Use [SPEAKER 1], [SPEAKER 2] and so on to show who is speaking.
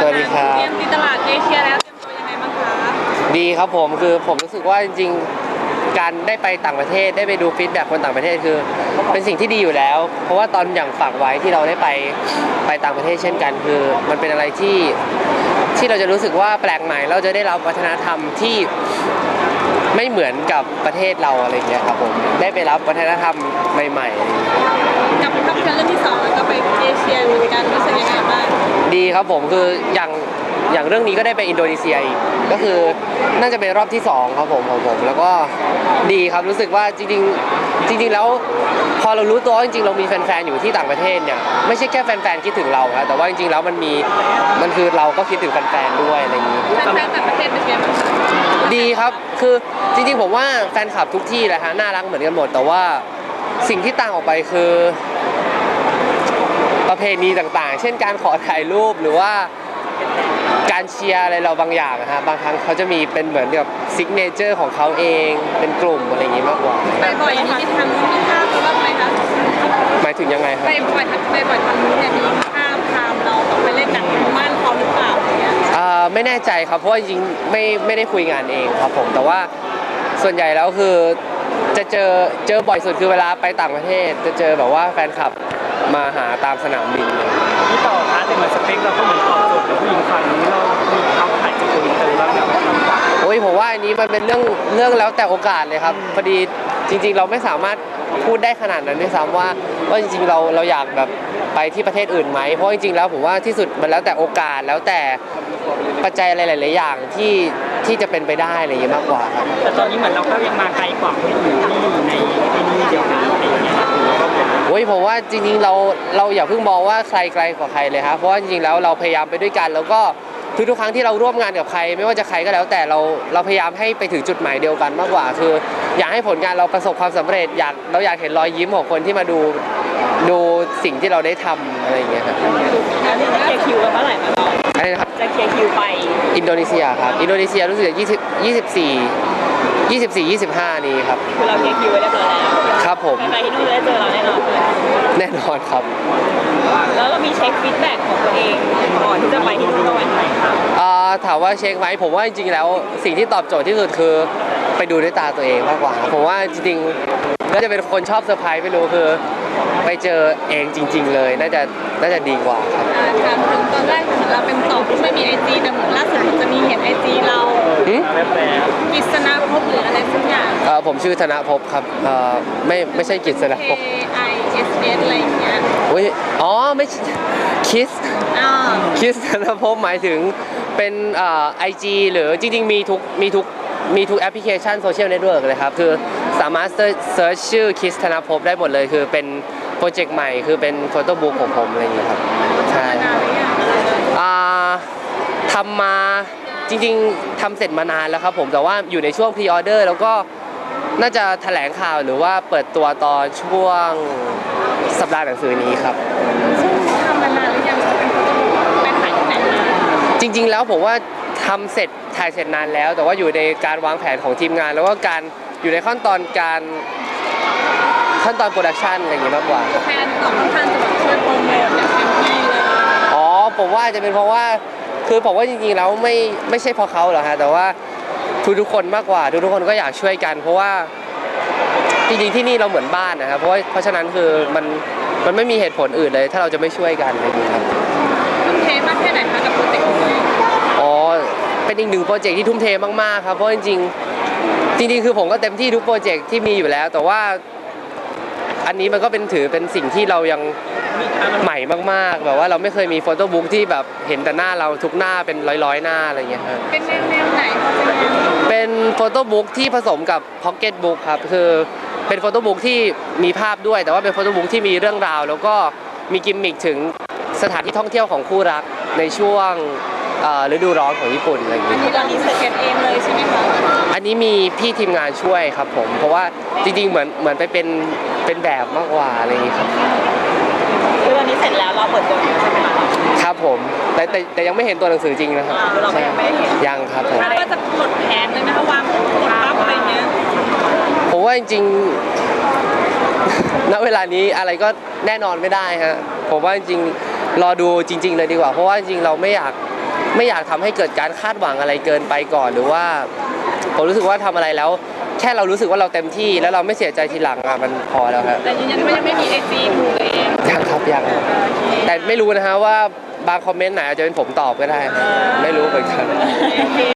[SPEAKER 1] สวัสดีครับ
[SPEAKER 2] เตรียมตีตลาดเอเชียแล้วเตรียมตัวยังไงบ้างคะ
[SPEAKER 1] ดีครับผมคือผมรู้สึกว่าจริงๆ การได้ไปต่างประเทศได้ไปดูฟีดแบ็กคนต่างประเทศคือ เป็นสิ่งที่ดีอยู่แล้ว เพราะว่าตอนอย่างฝากไว้ที่เราได้ไปไปต่างประเทศเช่นกัน คือ มันเป็นอะไรที่ที่เราจะรู้สึกว่าแปลกใหม่ เราจะได้รับวัฒนธรรมที่ ไม่เหมือนกับประเทศเราอะไรอย่างเงี้ยครับผมได้ไปรับวัฒนธรรมใหม่ๆ
[SPEAKER 2] กับภาพยนตร์เรื่องที่สองแล้วก็ไปเอเชียเหมือนกันรู้สึกยังไงบ้าง
[SPEAKER 1] ดีครับผมคืออย่าง อย่างเรื่องนี้ก็ได้ไปอินโดนีเซียอีกก็คือน่าจะเป็นรอบที่สองครับผมของผม แล้วก็ดีครับรู้สึกว่าจริงๆจริง ๆ แล้ว พอเรารู้ตัวว่าจริงๆ เรามีแฟนๆอยู่ที่ต่างประเทศเนี่ยไม่ใช่แค่แฟนๆคิดถึงเราครับแต่ว่าจริงๆแล้วมันมีมันคือเราก็คิดถึงแฟนๆด้วยอะไรอย่างนี้
[SPEAKER 2] แฟนๆต่างประเทศเป็นไงบ้างคะ
[SPEAKER 1] ดีครับ คือจริงๆ ผมว่าแฟนคลับทุกที่แหละฮะน่ารักเหมือนกันหมด แต่ว่าสิ่งที่ต่างออกไปคือ ประเพณีต่างๆ เช่นการขอถ่ายรูปหรือว่า การเชียร์อะไรเราบางอย่างนะฮะบางครั้งเขาจะมีเป็นเหมือนกับซิกเนเจอร์ของเขาเองเป็นกลุ่มอะไรอย่างงี้มากกว่า
[SPEAKER 2] ไปบ่อยอย่างนี้มีทำมีภาพเราบ้างไหมคะ
[SPEAKER 1] หมายถึงยังไงครั
[SPEAKER 2] ไป
[SPEAKER 1] บ
[SPEAKER 2] บ่อยไปบ่อยทางนู้นเนี่ยมีภาพตามเราแบบไปเล่นหนังม่านเขาหรือเปล่าอะไรเงี้ย
[SPEAKER 1] อ่าไม่แน่ใจครับเพราะว่าจริงๆไม่ไม่ได้คุยงานเองครับผมแต่ว่าส่วนใหญ่แล้วคือจะเจอเจอบ่อยสุดคือเวลาไปต่างประเทศ จะเจอแบบว่าแฟนคลับมาหาตามสนามบินเลย
[SPEAKER 3] ที่ต่อคะแต่เหมือนสเปคเรา นนี้มันเป็
[SPEAKER 1] นเรื่องเรื่องแล้วแต่โอกาสเลยครับพอดีจริง ๆ เราไม่สามารถพูดได้ขนาดนั้นด้วยซ้ำว่าว่าจริงๆเราเราอยากแบบไปที่ประเทศอื่นไหมเพราะจริงๆแล้วผมว่าที่สุดมันแล้วแต่โอกาสแล้วแต่ปัจจัยอะไรหลายๆอย่างที่ที่จะเป็นไปได้อะไรอย่างเงี้ยมากกว่าครับ
[SPEAKER 3] แต่ตอนนี้เหมือนเราก็ยังมาไกลกว่าที่อยู่ที่อยู่ในที่นี่เดียวกันอะไรอย่างเงี้ยครับเราก็เป็น
[SPEAKER 1] โอ้ยผมว่าจริงๆเราเราอย่าเพิ่งมองว่าใครไกลกว่าใครเลยครับเพราะว่าจริงๆแล้วเราพยายามไปด้วยกันแล้วก็ ทุกๆครั้งที่เราร่วมงานกับใคร ไม่ว่าจะใครก็แล้ว แต่เราเราพยายามให้ไปถึงจุดหมายเดียวกันมากกว่า คือ อยากให้ผลงานเราประสบความสำเร็จอยากเราอยากเห็นรอยยิ้มของคนที่มาดูดูสิ่งที่เราได้ทำอะไรอย่างเงี้ยครับ
[SPEAKER 3] แล้วนี่จะเคลียร์คิวกันเมื่อไหร่มาเรา
[SPEAKER 1] อะไรนะครับ
[SPEAKER 3] จะเคลียร์คิวไป
[SPEAKER 1] อินโดนีเซียครับ อินโดนีเซียรู้สึกจะ20 24 24 25 นี้ครับ
[SPEAKER 3] คือเราเคลียร์คิวไว้เรียบร้อยแล้ว
[SPEAKER 1] ครับผม
[SPEAKER 3] ไปที่นู่นจะได้เจอเราแน่นอน
[SPEAKER 1] แน่นอนครับ
[SPEAKER 3] แล้วเรามีเช็คฟีดแบ็กของตัวเอง
[SPEAKER 1] ถามว่าเช็คไหมผมว่าจริงๆแล้วสิ่งที่ตอบโจทย์ที่สุดคือไปดูด้วยตาตัวเองมากกว่า ผมว่าจริงๆน่าจะเป็นคนชอบเซอร์ไพรส์ไม่รู้คือ ไปเจอเองจริง ๆ เลยน่าจะน่าจะดีกว่าครับ
[SPEAKER 2] อ่าถามถึงตอนแรกเหมือนเราเป็นต่อที่ไม่มีไอจีแต่เหมือนล่าสุดมันจะมีเห็นไอจีเรา
[SPEAKER 1] หึ
[SPEAKER 3] แปลก
[SPEAKER 2] กฤษณภพหรืออะไรสักอย่าง
[SPEAKER 1] เอ่อผมชื่อธนภพครับเอ่อไม่ไม่ใช่กิจสนะ
[SPEAKER 2] K
[SPEAKER 1] ภพ
[SPEAKER 2] I S S อะไรอย่างเงี้ย
[SPEAKER 1] อุ้ยอ๋อไม่ใช่คิส
[SPEAKER 2] อ่า
[SPEAKER 1] คิสธนภพหมายถึงเป็นไอจีหรือจริง ๆ มีทุกมีทุกมีทุกแอปพลิเคชันโซเชียลเน็ตเวิร์กเลยครับ คือสามารถเซิร์ชชื่อคิสธนภพได้หมดเลย คือเป็นโปรเจกต์ใหม่คือเป็นโฟโต้บุ๊กของผมอะไรอย่างเงี้ยครับใช่
[SPEAKER 2] นานหรือยัง
[SPEAKER 1] อ่าทำมาจริง ๆทำเสร็จมานานแล้วครับผมแต่ว่าอยู่ในช่วงพรีออเดอร์แล้วก็ น่าจะแถลงข่าวหรือว่าเปิดตัวตอนช่วงสัปดาห์หนังสือนี้ครับ
[SPEAKER 2] ซึ่งทำมานานหรือยังเป็นคนไปถ่ายที่ไหนมา
[SPEAKER 1] จริง ๆ แล้วผมว่าทำเสร็จถ่ายเสร็จนานแล้ว แต่ว่าอยู่ในการวางแผนของทีมงาน แล้วก็การอยู่ในขั้นตอนการขั้นตอนโปรดักชันอะไรอย่างเงี้ยมากกว่าครับ
[SPEAKER 2] แฟนของค่อนข้างจะแบบช่วยโปรโมทอย่างเต็มที่เลย
[SPEAKER 1] อ๋อผมว่าอาจจะเป็นเพราะว่า คือผมว่าจริงๆแล้วไม่ไม่ใช่เพราะเขาหรอกฮะแต่ว่า ทุกทุกๆคนมากกว่าทุกทุกๆคนก็อยากช่วยกัน เพราะว่าจริงๆที่นี่เราเหมือนบ้านนะครับเพราะว่าเพราะฉะนั้นคือมันมันไม่มีเหตุผลอื่นเลย ถ้าเราจะไม่ช่วยกันอะไรอย่างเงี้ยครับ
[SPEAKER 2] ทุ่มเทมากแค่ไหนคะกับโปรเจกต์นี้
[SPEAKER 1] อ๋อเป็นอีกหนึ่งโปรเจกต์ที่ทุ่มเทมากๆครับเพราะจริงๆจริงๆคือผมก็เต็มที่ทุกโปรเจกต์ที่มีอยู่แล้ว แต่ว่าอันนี้มันก็เป็นถือเป็นสิ่งที่เรายังใหม่มากๆ แบบว่าเราไม่เคยมีโฟโต้บุ๊กที่แบบเห็นแต่หน้าเราทุกหน้าเป็นร้อยๆหน้าอะไรอย่างเงี้ยครับ
[SPEAKER 2] เป็นแนวแนวไหนพอจะแนว
[SPEAKER 1] เป็น โฟโต้บุ๊กที่ผสมกับพ็อกเก็ตบุ๊กครับคือเป็นโฟโต้บุ๊กที่มีภาพด้วย แต่ว่าเป็นโฟโต้บุ๊กที่มีเรื่องราว แล้วก็มีกิมมิคถึงสถานที่ท่องเที่ยวของคู่รักในช่วงเอ่อฤดูร้อนของญี่ปุ่นอะไรอย่าง
[SPEAKER 2] อั
[SPEAKER 1] เงี้
[SPEAKER 2] น
[SPEAKER 1] ย
[SPEAKER 2] นี้ตอนนี้เสร็จกันเองเลยใช่ไหมคะ
[SPEAKER 1] อันนี้มีพี่ทีมงานช่วยครับผม เพราะว่าจริงๆเหมือนเหมือนไปเป็นเป็นแบบมากกว่าอะไรอย่างงี้ครับ
[SPEAKER 3] คือตอนนี้เสร็จแล้วเราเปิดตัวใช่ไหมคะ
[SPEAKER 1] ครับผมแต่แต่แต่ยังไม่เห็นตัวหนังสือจริงนะครับ
[SPEAKER 3] อ่าเราก็ยังไม่ได้เห็น
[SPEAKER 1] ยังครับผม
[SPEAKER 2] แล้วก็จะปลดแผนเลยไหมคะวางกดปั๊บอะไรเงี้ย
[SPEAKER 1] ผม ว่าจริงๆณเวลานี้อะไรก็แน่นอนไม่ได้ฮะผมว่าจริงๆรอดูจริง ๆ เลยดีกว่า เพราะว่าจริงๆเราไม่อยากไม่อยากทำให้เกิดการคาดหวังอะไรเกินไปก่อน หรือว่าผมรู้สึกว่าทำอะไรแล้ว แค่เรารู้สึกว่าเราเต็มที่แล้วเราไม่เสียใจทีหลังอะมันพอแล้วครับ
[SPEAKER 2] แต่ยืนยันว่ายังไม่มีไอจีของตัวเอง
[SPEAKER 1] ยังครับยังแต่ไม่รู้นะฮะว่าบางคอมเมนต์ไหนอาจจะเป็นผมตอบก็ได้ ไม่รู้เหมือนกัน
[SPEAKER 2] โอเค